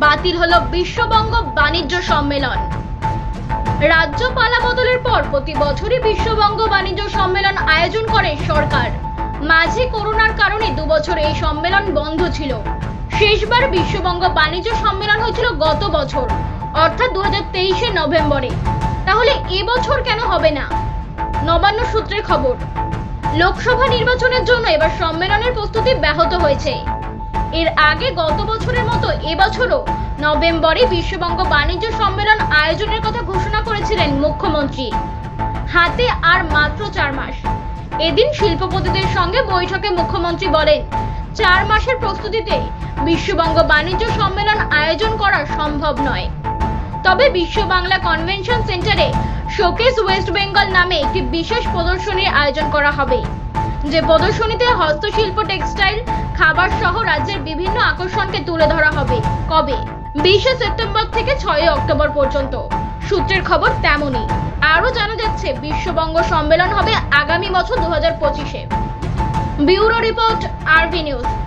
বাতিল হলো বিশ্ববঙ্গ বাণিজ্য সম্মেলন। রাজ্য পালা বদলের পর প্রতি বছরই বিশ্ববঙ্গ বাণিজ্য সম্মেলন আয়োজন করে সরকার। মাঝে করোনার কারণে দুবছর এই সম্মেলন বন্ধ ছিল। শেষবার বিশ্ববঙ্গ বাণিজ্য সম্মেলন হয়েছিল গত বছর, অর্থাৎ দু হাজার নভেম্বরে। তাহলে এবছর কেন হবে না? নবান্ন সূত্রের খবর। লোকসভা নির্বাচনের জন্য এবার সম্মেলনের প্রস্তুতি ব্যাহত হয়েছে। এর আগে গত বছরের মতো এবছরও নভেম্বরে বিশ্ববঙ্গ বাণিজ্য সম্মেলন আয়োজনের কথা ঘোষণা করেছিলেন মুখ্যমন্ত্রী। হাতে আর মাত্র চার মাস। এদিন শিল্পপতিদের সঙ্গে বৈঠকে মুখ্যমন্ত্রী বলেন, চার মাসের প্রস্তুতিতে বিশ্ববঙ্গ বাণিজ্য সম্মেলন আয়োজন করা সম্ভব নয়। তবে বিশ্ব বাংলা কনভেনশন সেন্টারে শোকেস ওয়েস্ট বেঙ্গল নামে একটি বিশেষ প্রদর্শনীর আয়োজন করা হবে। যে প্রদর্শনীতে হস্তশিল্প, টেক্সটাইল, খাবার সহ রাজ্যের বিভিন্ন আকর্ষণকে তুলে ধরা হবে। কবে? বিশে সেপ্টেম্বর থেকে ছয় অক্টোবর পর্যন্ত। সূত্রের খবর তেমনই। আরও জানা যাচ্ছে, বিশ্ববঙ্গ সম্মেলন হবে আগামী বছর দু হাজার পঁচিশে। Bureau report RV news.